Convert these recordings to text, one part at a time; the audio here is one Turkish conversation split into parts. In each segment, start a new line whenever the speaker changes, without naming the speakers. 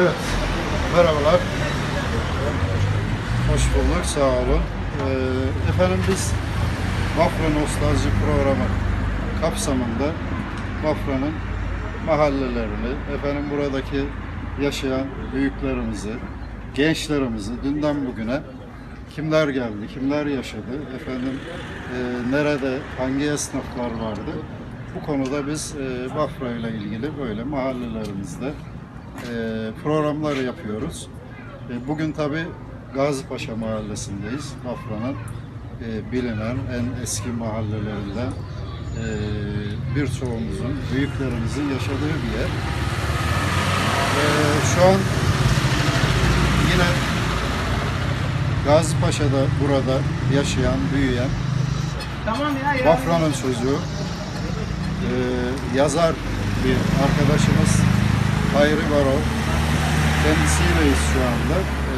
Evet, merhabalar. Hoş bulduk, sağ olun. Ee, efendim biz Bafra Nostalji programı kapsamında Bafra'nın mahallelerini, efendim buradaki yaşayan büyüklerimizi, gençlerimizi dünden bugüne kimler geldi, kimler yaşadı, efendim e, nerede, hangi esnaflar vardı, bu konuda biz e, Bafra ile ilgili böyle mahallelerimizde e, programlar yapıyoruz. E, bugün tabi Gazipaşa Mahallesi'ndeyiz. Bafra'nın e, bilinen en eski mahallelerinden birçoğumuzun, büyüklerimizin yaşadığı bir yer. Şu an yine Gazipaşa'da burada yaşayan, büyüyen. Bafra'nın e, yazar bir arkadaşımız Hayri Barov. Kendisiyleyiz şu anda. E,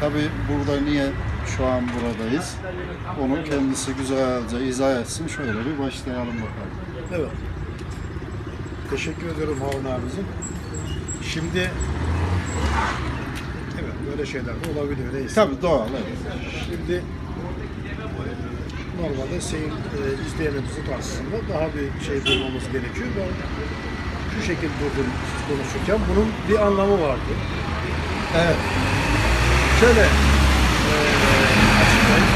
Tabi burada niye şu an buradayız? Onu kendisi güzelce izah etsin. Şöyle bir başlayalım bakalım.
Evet. Teşekkür ediyorum Harun abicim. Şimdi evet böyle şeyler de olabilir neyse.
Tabi doğal. Evet.
Şimdi normalde seyir e, izleyenimizin karşısında daha bir şey bulmamız gerekiyor. Ben şu şekilde durdum siz konuşurken bunun bir anlamı vardı.
Evet.
Şöyle e, açıklayayım.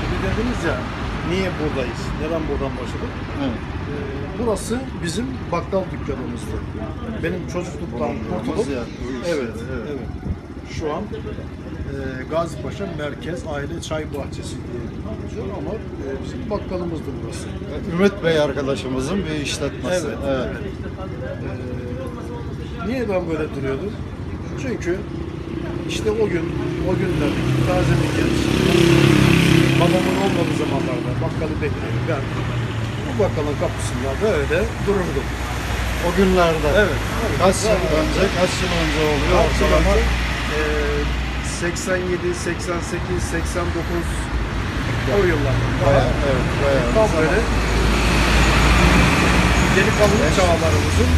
Şimdi dediniz ya niye buradayız? Neden buradan başladık?
evet.
Ee, Burası bizim bakkal dükkanımızdı. Benim çocukluktan kurtulup evet,
evet.
evet, Şu an e, Gazipaşa Merkez Aile Çay Bahçesi diye geçiyor ama e, bizim bakkalımızdı burası.
Ümit Bey arkadaşımızın bir işletmesi.
Evet,
evet.
Ee, niye ben böyle duruyordum? Çünkü işte o gün, o günlerdeki taze bir genç, babamın olmadığı zamanlarda bakkalı bekliyor. Ben bu bakkalın kapısında böyle dururdum.
O günlerde.
Evet.
Kaç yıl önce, kaç yıl önce oluyor ortalama?
Ee, 87, 88, 89 o yıllar.
Bayağı, evet, bayağı.
Tam böyle delikanlı çağlarımızın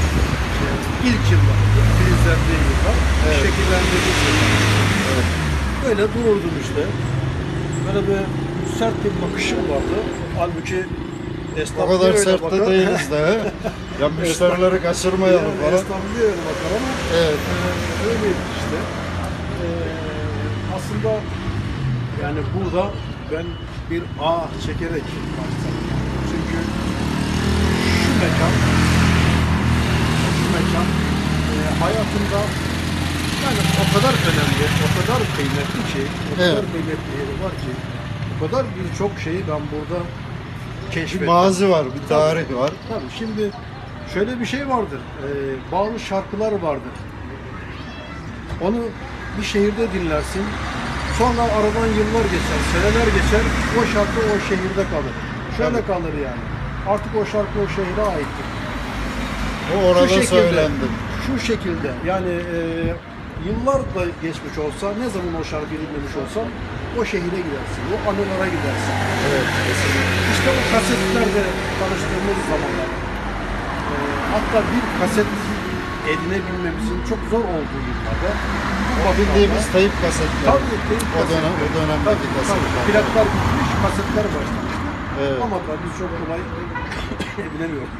ilk yıllar, filizlendiği yıllar,
Evet.
şekillendiği yıllar.
Evet.
Böyle dururdum işte. Böyle bir sert bir bakışım vardı. Halbuki esnaf
O kadar sert de değiliz de. he? ya müşterileri kaçırmayalım falan.
Esnaf niye öyle bakar ama
Evet.
Ee, öyleydi işte. Aslında yani burada ben bir ağ çekerek başladım. Çünkü şu mekan şu mekan e, hayatımda yani o kadar önemli, o kadar kıymetli ki, o kadar
Evet.
kıymetli yeri var ki, o kadar birçok şeyi ben burada
Bir
keşfettim.
mazi var, bir tarih var.
Tabii şimdi şöyle bir şey vardır. Ee, bazı şarkılar vardır. Onu bir şehirde dinlersin. Sonra aradan yıllar geçer, seneler geçer. O şarkı o şehirde kalır. Şöyle
Tabii.
kalır yani. Artık o şarkı o şehre aittir.
O orada
şekilde,
söylendi.
Şu şekilde yani e, yıllar da geçmiş olsa, ne zaman o şarkıyı dinlemiş olsan o şehire gidersin, o anılara gidersin.
Evet, kesinlikle.
İşte o kasetlerde tanıştığımız zamanlar e, hatta bir kaset edinebilmemizin çok zor olduğu yıllarda
O bildiğimiz teyip kasetler.
Tabii, teyip
o dönem, o dönemdeki kasetler.
Plaklar bitmiş, kasetler başlamış.
Evet.
Ama tabii biz çok kolay edinemiyoruz.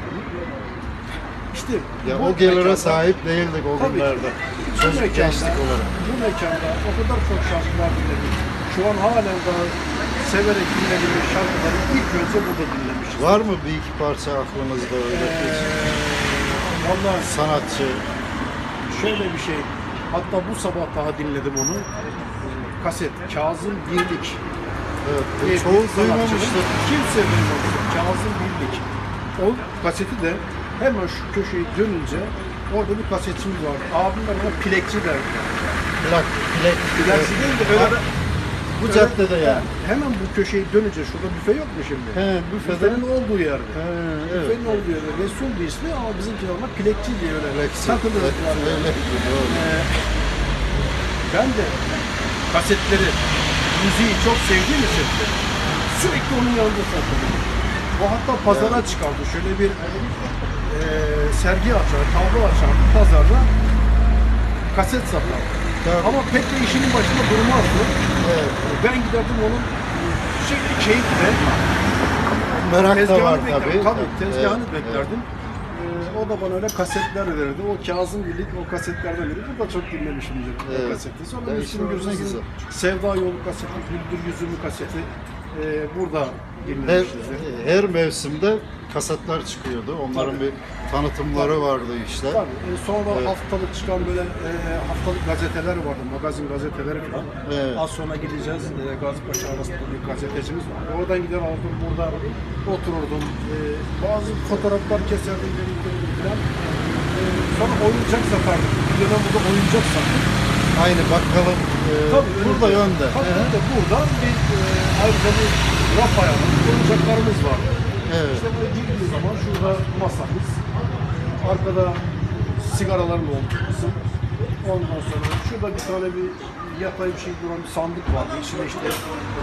İşte
Ya o gelire
mekanda-
sahip değildik o
Tabii ki.
günlerde.
Bu
Çocuk
mekanda-
gençlik olarak.
Bu mekanda o kadar çok şarkılar dinledik. Şu an halen daha severek dinlediğimiz şarkıları ilk önce burada dinlemişiz.
Var mı bir iki parça aklınızda öyle
Ee, Vallahi
sanatçı?
şöyle bir şey. Hatta bu sabah daha dinledim onu. Kaset Kazım Birlik.
Evet, çoğu
sanatçının Kimse duymamıştır. Kazım Birlik. O kaseti de hemen şu köşeyi dönünce orada bir kasetimiz var. Abimler ona plekçi derdi.
Plak, plak.
Plakçı değil de öyle
Bu caddede yani.
Hemen bu köşeyi dönünce şurada büfe yok mu şimdi?
He, büfeden.
Büfenin olduğu yerde.
He, evet.
Büfenin olduğu yerde. Resul'du ismi ama bizimki ona plekçi diye öyle.
Evet, doğru.
Ee, ben de kasetleri, müziği çok sevdiğim için sürekli onun yanında sakladım. O hatta pazara çıkardı. Şöyle bir e, sergi açar, tablo açar pazarda kaset satar.
Tabii.
Ama pek de işinin başında durmazdı.
Evet.
Ben giderdim onun sürekli keyifle
Merak da var
beklerdim.
tabii.
Tabii, tezgahını
Evet,
beklerdim. Ee, o da bana öyle kasetler verirdi. O Kazım Birlik o kasetlerden biri. Bu da çok dinlemişimdir
Evet.
o kaseti. Sonra Müslüm Gürses'in. Sevda Yolu kaseti, Güldür Yüzümü kaseti e, burada
Her, her mevsimde kasetler çıkıyordu. Onların
Tabii.
bir tanıtımları vardı işte.
Tabii. E, sonra
Evet.
haftalık çıkan böyle e, haftalık gazeteler vardı, magazin gazeteleri falan.
Evet.
Az sonra gideceğiz. E, Gazipaşa arasında bir gazetecimiz var. Oradan gider aldım, burada otururdum. E, bazı fotoğraflar keserdim, falan. E, sonra oyuncak satardım. Bir dönem burada oyuncak sattık.
Aynı bakkalın e, burada yönde.
Tabii de burada bir e, ayrıca bir raf ayarlı oyuncaklarımız var.
Evet.
İşte buraya girdiğiniz zaman şurada masamız, arkada sigaraların olduğu kısım. Ondan sonra şurada bir tane bir yatay bir şey duran bir sandık vardı. İçinde işte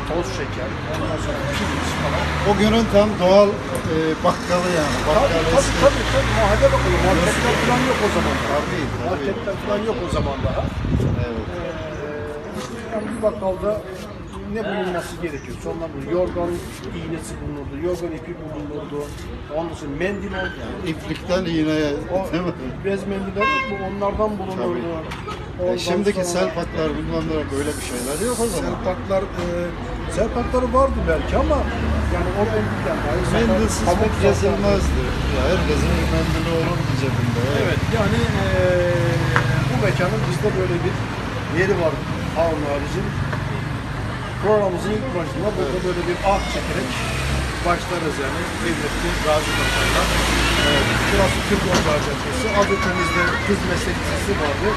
toz şeker, ondan sonra pirinç falan.
O günün tam doğal e, bakkalı yani.
Tabii
Bakkal
tabii
eski.
tabii, tabii. mahalle bakılı. Marketler falan yok o zaman.
Tabii, tabii.
Marketler falan yok o zaman daha. Yani bir bakkalda ne bulunması gerekiyor? Sonra bu yorgan iğnesi bulunurdu, yorgan ipi bulunurdu. Ondan sonra mendil oldu.
İplikten iğneye
O
değil mi?
bez mendiller yok mu? Onlardan bulunurdu.
E,
Ondan
şimdiki
sonra-
selpaklar bilmem ne böyle bir şeyler yok o zaman.
Selpaklar, e, selpakları vardı belki ama yani o mendilden dahi sana
Mendilsiz
pamuk
pek gezilmezdi. Ya herkesin bir mendili olurdu cebinde.
Evet yani e, bu mekanın bizde böyle bir yeri var Harun abicim. Programımızın ilk başında burada böyle bir ah çekerek başlarız yani. Kıymetli Gazi Paşa'yla. Evet, burası Türk Ocağı Caddesi. Adetimiizde kız meslek lisesi vardı.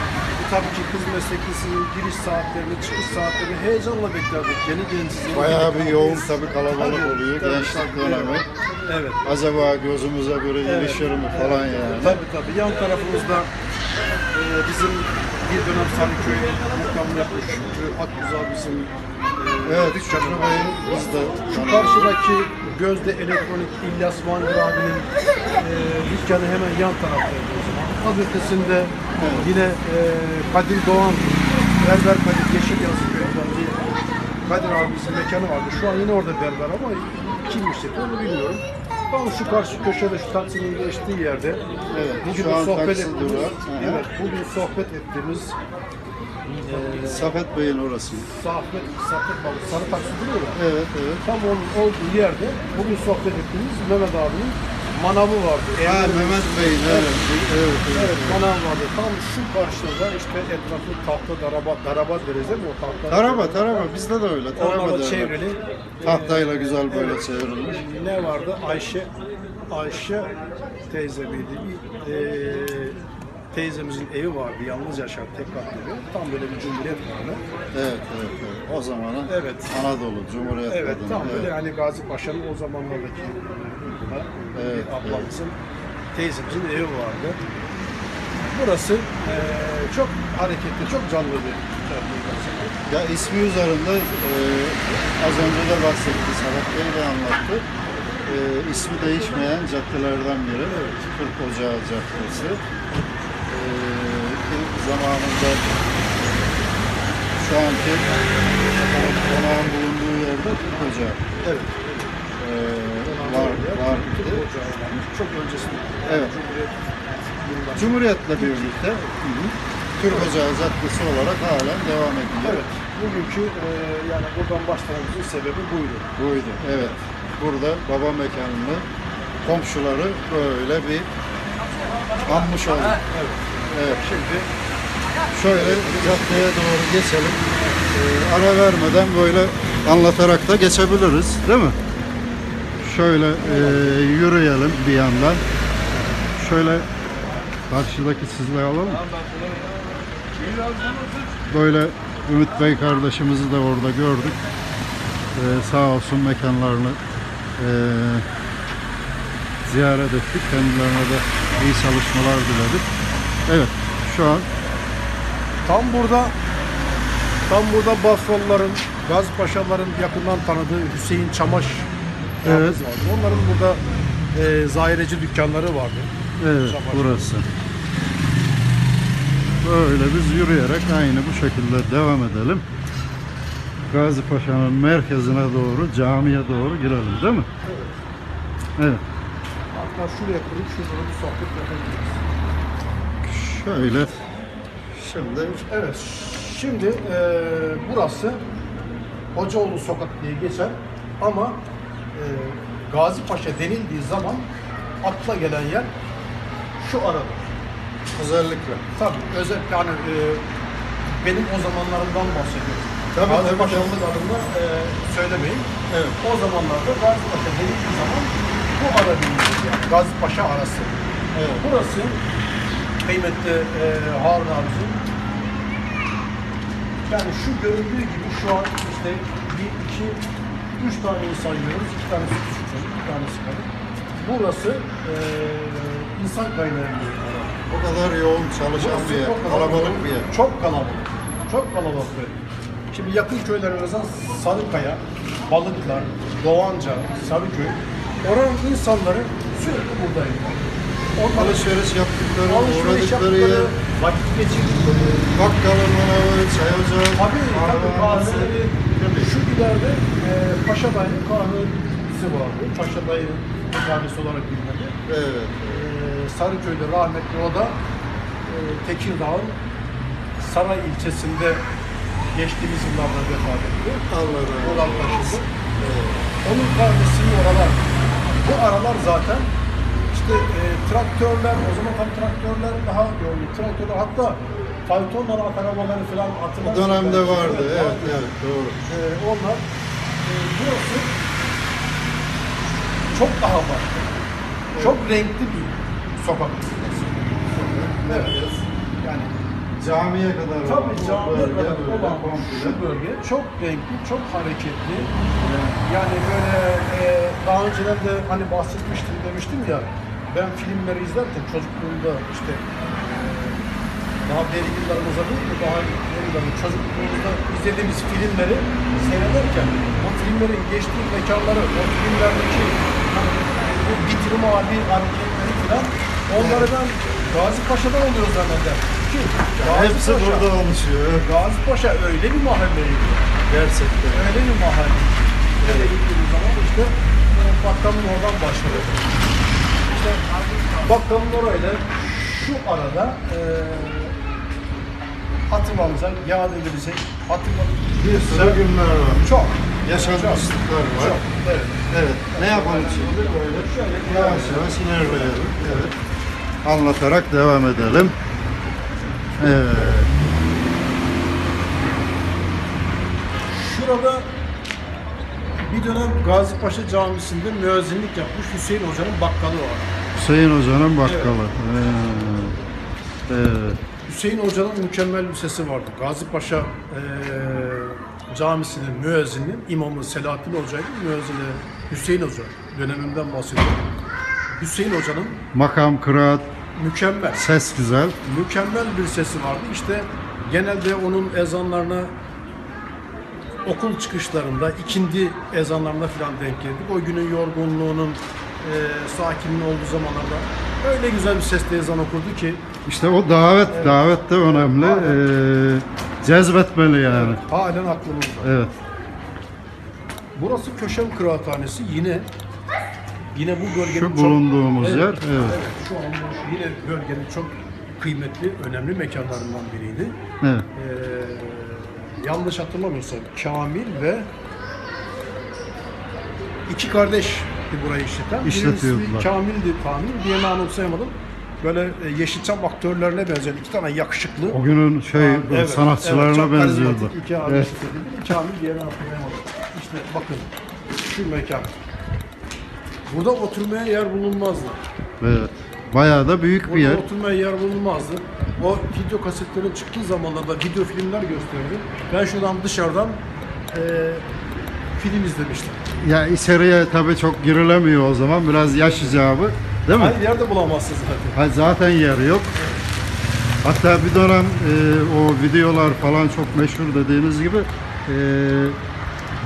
E, tabii ki kız meslek lisesinin giriş saatlerini, çıkış saatlerini heyecanla beklerdik. Yeni gençliği.
Bayağı bir yoğun tabii kalabalık
Tabii,
oluyor
tabii,
gençlik dönemi.
Evet.
Acaba gözümüze böyle ilişir mi falan yani.
Tabii tabii. Yan tarafımızda e, bizim bir dönem Sarıköy muhtarlığı yapmış Şükrü bizim e,
Evet, Şükrü. Bey'in biz de
Şu karşıdaki Gözde Elektronik İlyas Mangır abinin e, dükkanı hemen yan taraftaydı o zaman. Az ötesinde yine e, Kadir Doğan, Berber Kadir Yeşil Yazıköy'den bir Kadir abimizin mekanı vardı. Şu an yine orada berber ama kim işletiyor onu bilmiyorum. Tam şu karşı köşede şu taksinin geçtiği yerde
Evet,
bugün
şu an
sohbet
taksi
ettiğimiz,
durağı. Hı hı.
evet, bugün sohbet ettiğimiz e,
Safet Bey'in orası.
Safet, Safet Balık, Sarı Taksi duruyor ya.
Evet, evet.
Tam onun olduğu yerde bugün sohbet ettiğimiz Mehmet abinin manavı vardı.
Ha, Mehmet Bey'in evet. Evet, evet.
Manav vardı. Tam şu karşıda işte etrafı tahta daraba, daraba deriz değil mi o tahta?
Taraba, taraba. Bizde de öyle. Taraba
Onlarla
derler.
çevrili.
Tahtayla güzel böyle çevrilmiş.
Ne vardı? Ayşe, Ayşe teyze miydi? Eee, teyzemizin evi vardı. Yalnız yaşar tek katlı. Tam böyle bir cumhuriyet vardı.
Evet, evet, evet. O zamanın
Evet.
Anadolu Cumhuriyet
Evet,
kadını.
tam böyle hani Gazi Paşa'nın o zamanlardaki
Evet,
ablamızın, teyzemizin evi vardı. Burası eee, çok hareketli, çok canlı bir.
Ya ismi üzerinde e, az önce de bahsetti, Sadat Bey de anlattı. E, ismi değişmeyen caddelerden biri. Türk Ocağı Caddesi. E, ilk zamanında şu anki konağın bulunduğu yerde Türk Ocağı
Evet.
E, var, var.
Çok öncesinde.
Evet. Cumhuriyet'le birlikte Türk Ocağı Caddesi olarak halen devam ediyor.
Evet. Bugünkü eee, yani buradan başlamamızın sebebi buydu.
Buydu. Evet. Burada baba mekanını komşuları böyle bir anmış olduk.
Evet.
Evet.
Şimdi
Şöyle caddeye doğru geçelim. Ee, ara vermeden böyle anlatarak da geçebiliriz. Değil mi? Şöyle e, yürüyelim bir yandan. Şöyle karşıdaki sizle alalım. Böyle Ümit Bey kardeşimizi de orada gördük. Ee, sağ olsun mekanlarını e, ziyaret ettik. Kendilerine de iyi çalışmalar diledik. Evet, şu an
Tam burada tam burada Bafralıların, Gazipaşaların yakından tanıdığı Hüseyin Çamaş
Evet.
vardı. Onların burada e, zahireci dükkanları vardı.
Evet
Sabancı.
burası. Böyle biz yürüyerek aynı bu şekilde devam edelim. Gazi Paşa'nın merkezine doğru, camiye doğru girelim değil mi? Evet.
Hatta şuraya kurup şurada bir sohbet yapabiliriz.
Şöyle. Şimdi
Evet, şimdi eee, burası Hocaoğlu Sokak diye geçer ama Gazi Paşa denildiği zaman akla gelen yer şu aradır.
özellikle.
Tabii özellikle hani eee, benim o zamanlarımdan bahsediyorum.
Tabii,
Gazi
tabii,
Paşa'lık adını eee, söylemeyin.
Evet.
O zamanlarda Gazi Paşa denildiği zaman bu ara bilinir yani. Gazi Paşa arası.
Evet.
Burası kıymetli eee Harun abicim yani şu görüldüğü gibi şu an işte bir, iki, üç tane insan görüyoruz. iki tanesi küçük çocuk, bir tanesi kadın. Burası eee insan kaynağı bir yer.
O kadar yoğun çalışan
Burası
bir yer,
çok kalabalık.
bir yer.
Çok kalabalık. Çok kalabalık bir yer. Şimdi yakın köylerimizden Sarıkaya, Balıklar, Doğanca, Sarıköy. Oranın insanları sürekli buradaydı. Onların
Alışveriş yaptıkları,
alışveriş
uğradıkları
yaptıkları,
yer,
vakit geçirdikleri,
bakkalın manavı, çay ocağı,
Tabii tabii kahveleri. Şu ileride e, Paşa Dayı'nın kahvesi vardı. Paşa Dayı'nın kahvesi olarak bilinirdi.
Evet.
E, Sarıköy'de rahmetli o da e, Tekirdağ'ın Saray ilçesinde geçtiğimiz yıllarda vefat etti.
Olsun.
Oradan taşındı. Onun kahvesinin oralar. Bu aralar zaten işte e, traktörler, o zaman tabii traktörler daha yoğun. Traktörler hatta faytonlar, at arabaları falan
O
hatırlarsın.
dönemde
belki.
vardı. Evet,
vardı.
evet, doğru.
Ee, onlar e, burası çok daha farklı. Çok renkli bir sokak. Evet. Yani
Camiye kadar
tabii
olan
cami
bölge
kadar
böyle
olan
komple.
şu bölge çok renkli, çok hareketli. Yani böyle e, daha önceden de hani bahsetmiştim demiştim ya ben filmleri izlerken çocukluğumda işte e, daha deri yıllarımıza değil mi daha deri yıllarımızda çocukluğumuzda izlediğimiz filmleri seyrederken o filmlerin geçtiği mekanları, o filmlerdeki bu bitirim abi hareketleri falan onları ben Gazi Paşa'dan oluyor zanneder. Ki Gazi
Hepsi
Paşa-
burada oluşuyor. evet.
Gazi Paşa öyle bir mahalleydi.
Gerçekten.
Öyle bir mahalle. Nereye gittiğimiz zaman işte e, bakkalın oradan başladı. İşte bakkalın orayla şu arada e, hatırlanacak, yad edilecek,
sürü günler var.
Çok.
Yaşanmışlıklar var.
Çok. Evet.
Evet. Ne yapalım şimdi? Böyle yavaş yavaş ilerleyelim. Evet. Anlatarak devam edelim. Evet.
Şurada bir dönem Gazi Paşa Camisi'nde müezzinlik yapmış Hüseyin Hoca'nın bakkalı var.
Hüseyin Hoca'nın bakkalı. Evet. Evet.
Hüseyin Hoca'nın mükemmel bir sesi vardı. Gazi Paşa eee Camisi'nin müezzinin imamı Selahattin Hoca'ydı. Müezzini Hüseyin Hoca döneminden bahsediyorum. Hüseyin Hoca'nın
Makam, kıraat,
mükemmel,
ses güzel.
mükemmel bir sesi vardı. İşte genelde onun ezanlarına okul çıkışlarında, ikindi ezanlarına falan denk geldik. O günün yorgunluğunun, eee sakinliğin olduğu zamanlarda öyle güzel bir sesle ezan okurdu ki
İşte o davet, davet de önemli. Ee, cezbetmeli yani.
halen aklımızda.
Evet.
Burası Köşem Kıraathanesi yine yine bu bölgenin
Şu
çok-
bulunduğumuz yer, evet.
Şu an yine bölgenin çok kıymetli, önemli mekanlarından biriydi.
Evet.
Ee, yanlış hatırlamıyorsam Kamil ve iki kardeş burayı işleten. Birinin ismi. Kamil'di Kamil, diğerini anımsayamadım. Böyle e, Yeşilçam aktörlerine benzeyen iki tane yakışıklı.
O günün şey
Ha, evet,
sanatçılarına
evet,
benziyordu.
İki abi
Evet.
evet. Kamil diğerini hatırlayamadım. İşte bakın şu mekan. Burada oturmaya yer bulunmazdı.
Evet. Bayağı da büyük bir
Burada
yer.
oturmaya yer bulunmazdı. O video kasetlerin çıktığı zamanlarda video filmler gösterdi. Ben şuradan dışarıdan eee film izlemiştim.
Ya içeriye tabii çok girilemiyor o zaman. Biraz yaş icabı. Değil mi?
Hayır yerde bulamazsınız zaten.
Ha, zaten yer yok. Hatta bir dönem e, o videolar falan çok meşhur dediğiniz gibi e,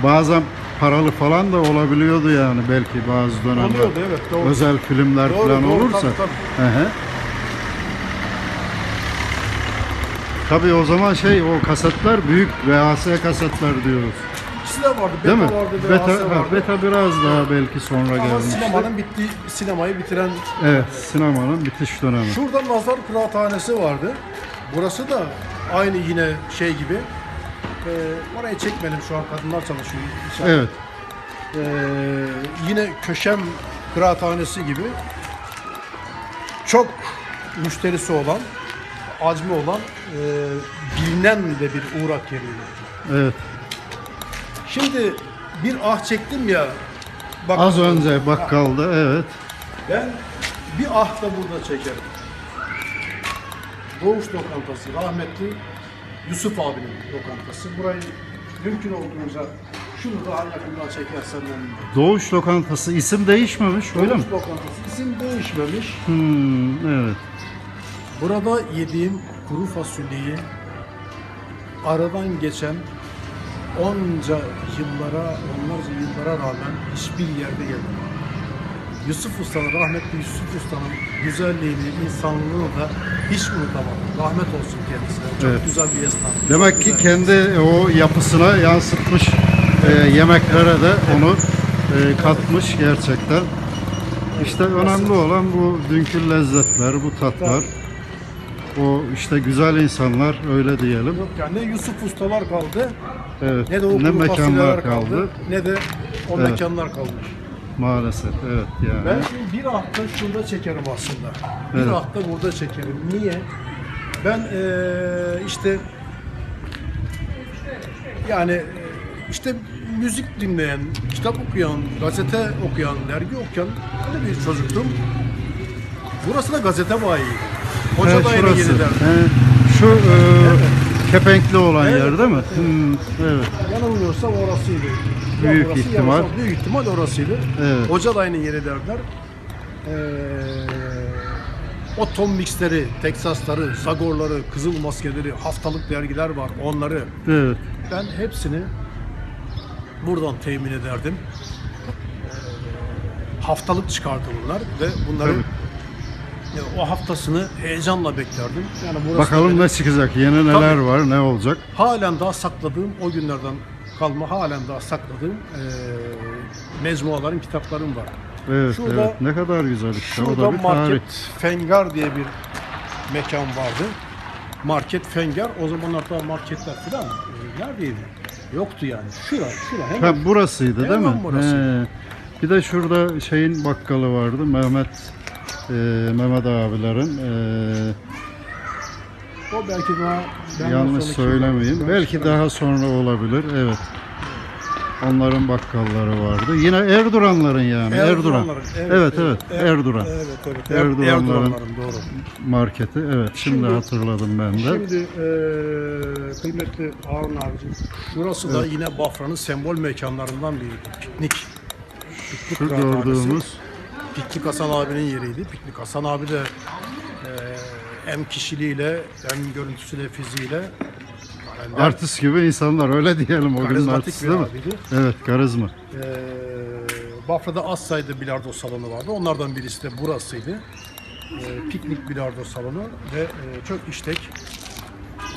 bazen paralı falan da olabiliyordu yani belki bazı dönemler.
Oluyordu evet doğru.
Özel filmler
Doğru,
falan
doğru,
olursa.
tabii, tabii.
Hı hı. Tabii o zaman şey o kasetler büyük VHS kasetler diyoruz.
İkisi de vardı. Beta
Değil mi?
vardı,
beta,
VHS
ha,
vardı.
beta biraz daha belki sonra
Ama
gelmişti.
sinemanın bitti, sinemayı bitiren
Evet, sinemanın bitiş dönemi.
Şurada Nazar Kıraathanesi vardı. Burası da aynı yine şey gibi. Ee, orayı çekmedim şu an kadınlar çalışıyor. içeride.
Evet.
Ee, yine köşem kıraathanesi gibi çok müşterisi olan, azmi olan, e, bilinen de bir uğrak yeriydi.
Evet.
Şimdi bir ah çektim ya. Bak,
Az önce bakkalda evet.
Ben bir ah da burada çekerim. Doğuş lokantası, rahmetli Yusuf abinin lokantası. Burayı mümkün olduğunca şunu daha yakından çekersen memnun.
Doğuş lokantası isim değişmemiş öyle mi?
Doğuş lokantası isim değişmemiş.
Hmm, evet.
Burada yediğim kuru fasulyeyi aradan geçen onca yıllara, onlarca yıllara rağmen hiçbir yerde yemedim. Yusuf Usta'nın, rahmetli Yusuf Usta'nın güzelliğini, insanlığını da hiç unutamadım. Rahmet olsun kendisine. Çok
Evet.
güzel bir esnaf.
Demek
Çok
ki kendi o yapısına yansıtmış e, yemeklere de onu e, katmış gerçekten. İşte önemli olan bu dünkü lezzetler, bu tatlar. O işte güzel insanlar öyle diyelim.
Yok yani ne Yusuf Ustalar kaldı,
Evet.
ne de o
Ne mekanlar kaldı.
ne de o
Evet.
mekanlar kalmış.
Maalesef evet yani.
Ben şimdi bir hafta şurada çekerim aslında. Bir
Evet.
hafta burada çekerim. Niye? Ben eee, işte yani işte müzik dinleyen, kitap okuyan, gazete okuyan, dergi okuyan öyle bir çocuktum. Burası da gazete bayiydi. Hoca
Evet,
da yeni
şurası. şu e, kepenkli olan
Evet,
yer değil mi?
evet.
Hmm, evet.
Yanılmıyorsam orasıydı. Ya
Büyük
orası,
ihtimal.
büyük ihtimal orasıydı.
Evet.
Hoca da aynı yeri derler. Ee, o Tom Mix'leri, Texas'ları, Zagor'ları, Kızıl Maskeleri, haftalık dergiler var onları.
Evet.
Ben hepsini buradan temin ederdim. Ee, haftalık çıkardı bunlar ve bunları
Tabii.
Ya, o haftasını heyecanla beklerdim. Yani burası da
Bakalım
benim-
ne çıkacak, yeni neler var, ne olacak.
halen daha sakladığım o günlerden kalma halen daha sakladığım eee mecmuaların kitaplarım var.
Evet,
Şurada-
evet. Ne kadar güzel işte. O
Şurada
da bir tarih.
Market Fengar diye bir mekan vardı. Market Fengar o zamanlar daha marketler falan e, neredeydi? Yoktu yani. Şura, şura hemen.
Ha, burasıydı değil
Hemen
mi?
burası.
He. Bir de şurada şeyin bakkalı vardı. Mehmet e, Mehmet abilerin. e,
O belki daha
yanlış söylemeyeyim. Belki daha sonra olabilir. Evet. Onların bakkalları vardı. Yine Erduranların yani. Erduran. Evet, evet.
Er-
Erduran.
Evet, evet.
Erdoğanların-
Erdoğanların doğru.
Marketi. Evet. Şimdi,
Şimdi-
hatırladım ben de.
Şimdi eee kıymetli Harun abicim, şurası da yine Bafra'nın sembol mekanlarından biriydi. Piknik. Piknik
Şu gördüğümüz
Piknik Hasan abinin yeriydi. Piknik Hasan abi de eee, hem kişiliğiyle hem görüntüsüyle fiziğiyle benden
artist gibi insanlar öyle diyelim o günün
karizmatik
artisti
bir
değil mi?
abiydi.
Evet, karizma.
Eee Bafra'da az sayıda bilardo salonu vardı. Onlardan birisi de burasıydı. Eee, piknik bilardo salonu ve eee, çok işlek,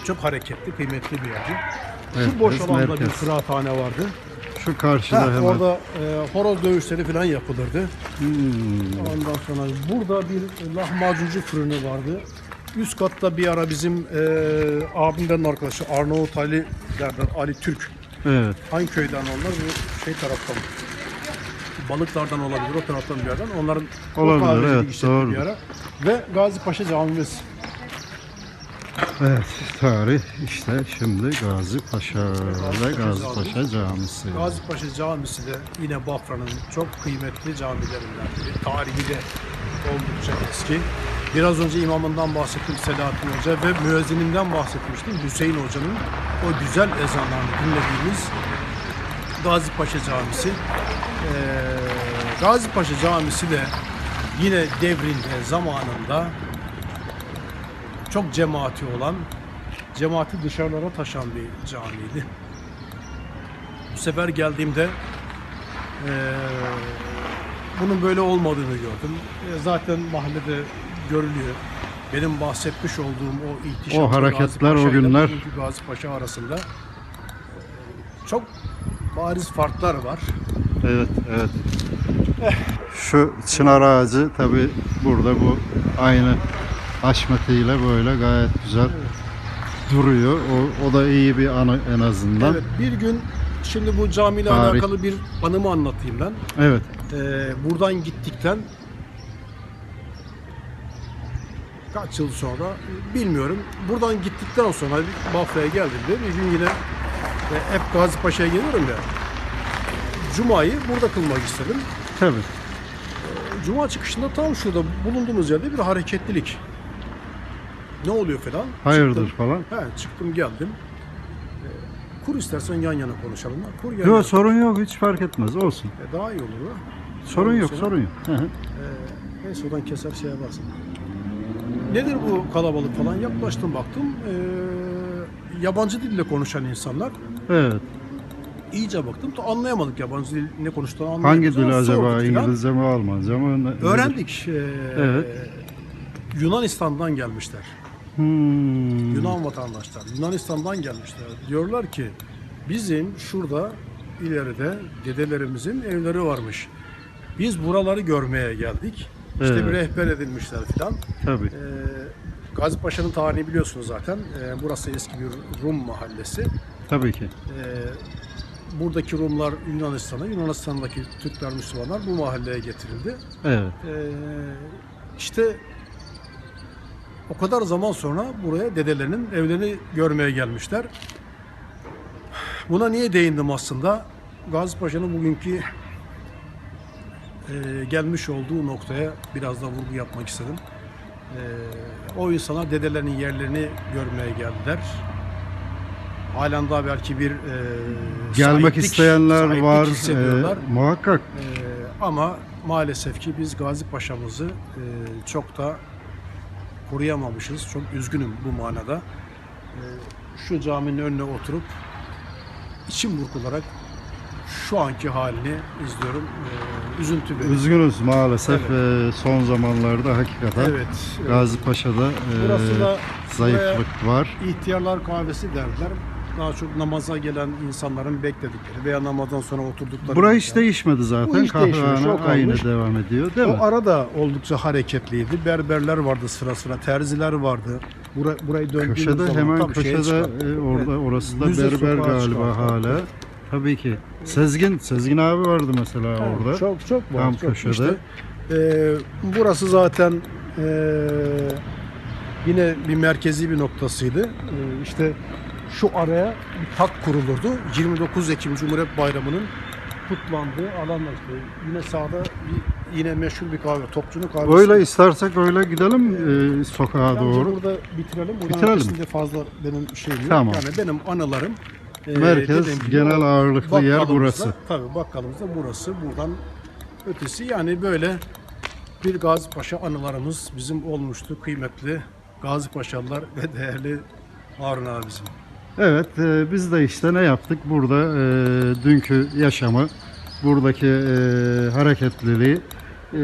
çok hareketli, kıymetli bir yerdi.
Evet,
Şu boş
biz
alanda bir
merkez.
kıraathane vardı.
Şu karşıda hemen.
orada eee horoz dövüşleri falan yapılırdı.
Hmm,
Ondan sonra burada bir lahmacuncu fırını vardı. Üst katta bir ara bizim eee abimden arkadaşı Arnavut Ali derler, Ali Türk.
evet.
Hangi köyden onlar? Bu şey taraftan. Balıklardan olabilir, o taraftan bir yerden. Onların
Olabilir, evet, doğrudur.
bir ara. Ve Gazi Paşa Camimiz.
Evet, tarih işte şimdi Gazi Paşa ve Gazi. Paşa Camisi.
Gazi Paşa Camisi de yine Bafra'nın çok kıymetli camilerinden biri. Tarihi de oldukça eski. Biraz önce imamından bahsettim Selahattin Hoca ve müezzininden bahsetmiştim Hüseyin Hoca'nın o güzel ezanlarını dinlediğimiz Gazi Paşa Camisi. Ee, Gazi Paşa Camisi de yine devrinde zamanında çok cemaati olan, cemaati dışarılara taşan bir camiydi. Bu sefer geldiğimde Ee, bunun böyle olmadığını gördüm. E, zaten mahallede görülüyor. Benim bahsetmiş olduğum o ihtişamlı
O hareketler,
Gazi
o günler.
Gazi Paşa arasında e, çok bariz farklar var.
Evet, evet. Şu çınar ağacı tabi burada bu aynı haşmetiyle böyle gayet güzel duruyor. O, o da iyi bir anı en azından.
Evet, bir gün şimdi bu camiyle
Tarih.
alakalı bir anımı anlatayım ben.
Evet.
Ee, buradan gittikten kaç yıl sonra bilmiyorum. Buradan gittikten sonra Bafra'ya geldiğimde bir gün yine e, hep Gazi Paşa'ya geliyorum ya. Cuma'yı burada kılmak istedim.
Tabi.
Cuma çıkışında tam şurada bulunduğumuz yerde bir hareketlilik. Ne oluyor falan.
Hayırdır
Çıktım.
falan.
He, çıktım geldim. Ee, kur istersen yan yana konuşalım. Kur yan
Yok
yana.
sorun yok hiç fark etmez olsun.
E, daha iyi olur ha.
Sorun yok
Sonra-
sorun yok. Hı hı.
Ee, neyse oradan keser şey yaparsın. Nedir bu kalabalık falan? Yaklaştım baktım. Ee, yabancı dille konuşan insanlar.
Evet.
İyice baktım da anlayamadık yabancı dil ne konuştuğunu
Hangi
anlayamadık.
dil
Sonra
acaba? İngilizce mi Almanca mı?
Öğrendik. Ee,
Evet.
Yunanistan'dan gelmişler.
Hmm.
Yunan vatandaşlar. Yunanistan'dan gelmişler. Diyorlar ki bizim şurada ileride dedelerimizin evleri varmış. Biz buraları görmeye geldik. İşte
Evet.
bir rehber edilmişler filan.
Tabii.
Ee, Gazi Paşa'nın tarihini biliyorsunuz zaten. Ee, burası eski bir Rum mahallesi.
Tabii ki.
Ee, buradaki Rumlar Yunanistan'a, Yunanistan'daki Türkler, Müslümanlar bu mahalleye getirildi.
Evet.
Ee, işte o kadar zaman sonra buraya dedelerinin evlerini görmeye gelmişler. Buna niye değindim aslında? Gazi Paşa'nın bugünkü e, gelmiş olduğu noktaya biraz da vurgu yapmak istedim. E, o insanlar dedelerinin yerlerini görmeye geldiler. Halen daha belki bir e,
Gelmek
sahiplik-
isteyenler
sahiplik
var. Ee, muhakkak.
Ee, ama maalesef ki biz Gazi Paşa'mızı e, çok da koruyamamışız. Çok üzgünüm bu manada. Ee, şu caminin önüne oturup içim burkularak şu anki halini izliyorum. Ee, üzüntü verici.
Üzgünüz maalesef ee, son zamanlarda hakikaten
Evet. evet.
Gazi Paşa'da
da
zayıflık var.
ihtiyarlar kahvesi derler. Daha çok namaza gelen insanların bekledikleri veya namazdan sonra oturdukları.
Bura hiç değişmedi zaten.
hiç değişmemiş,
Kahvehane
o
aynı
kalmış.
devam ediyor değil mi?
O arada oldukça hareketliydi. Berberler vardı sıra sıra, terziler vardı. Bura, burayı döndüğümüz
Köşede
zaman
hemen
tabii şeye
köşede e, orada orası da
Müze
berber
sokağa
galiba hala. Tabii ki. Sezgin, Sezgin abi vardı mesela
Evet,
orada.
Çok çok var.
Tam
çok.
köşede.
İşte, e, burası zaten e, yine bir merkezi bir noktasıydı. E, işte şu araya bir tak kurulurdu. 29 Ekim Cumhuriyet Bayramı'nın kutlandığı alanlar işte. Yine sağda bir, yine meşhur bir kahve, Topçu'nun kahvesi.
Öyle istersek öyle gidelim e, sokağa
Bence
doğru.
burada bitirelim. Buradan
Bitirelim.
ötesinde fazla benim şeyim yok.
Tamam.
Yani benim anılarım e,
Merkez,
dediğim gibi
genel
o
ağırlıklı yer
bakkalımızda-
burası.
Tabii bakkalımızda burası. Buradan ötesi yani böyle bir Gazi Paşa anılarımız bizim olmuştu. Kıymetli Gazi Paşalılar ve değerli Harun abimizin.
Evet, e, biz de işte ne yaptık? Burada e, dünkü yaşamı, buradaki e, hareketliliği e,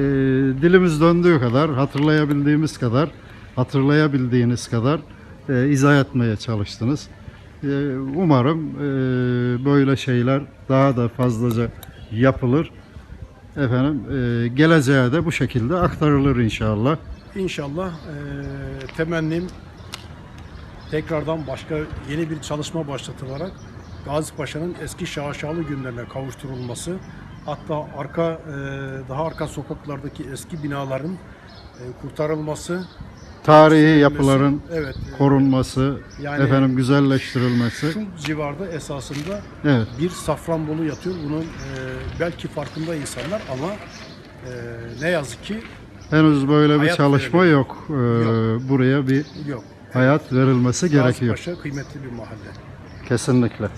dilimiz döndüğü kadar, hatırlayabildiğimiz kadar, hatırlayabildiğiniz kadar e, izah etmeye çalıştınız. E, umarım e, böyle şeyler daha da fazlaca yapılır. Efendim, e, geleceğe de bu şekilde aktarılır inşallah.
İnşallah eee temennim tekrardan başka yeni bir çalışma başlatılarak Gazi Paşa'nın eski şaşalı günlerine kavuşturulması hatta arka eee, daha arka sokaklardaki eski binaların eee, kurtarılması
Tarihi yapıların
evet eee,
korunması,
Yani
efendim güzelleştirilmesi.
şu civarda esasında
Evet.
bir Safranbolu yatıyor. Bunun belki farkında insanlar ama ne yazık ki
Henüz böyle bir çalışma yok. Ee, Buraya bir
yok.
Hayat verilmesi gerekiyor.
Paşa kıymetli bir mahalle.
Kesinlikle.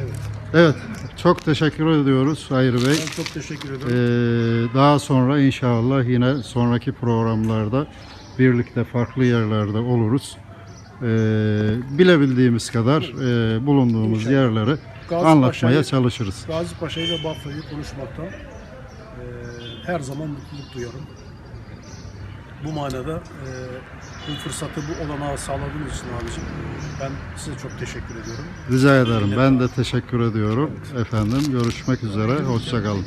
Evet.
Evet. Çok teşekkür ediyoruz Hayır Bey.
Ben çok teşekkür ederim.
Ee, daha sonra inşallah yine sonraki programlarda birlikte farklı yerlerde oluruz. Ee, bilebildiğimiz kadar e, bulunduğumuz
İnşallah.
yerleri
Gazi
anlatmaya
Paşa'yı-
çalışırız.
Gazi Paşa'yı ve Bafra'yı konuşmaktan eee, her zaman mutluluk duyuyorum. Bu manada eee, bu fırsatı, bu olanağı sağladığınız için abicim ben size çok teşekkür ediyorum.
Rica ederim. Ben de teşekkür ediyorum. Efendim görüşmek üzere. Hoşçakalın.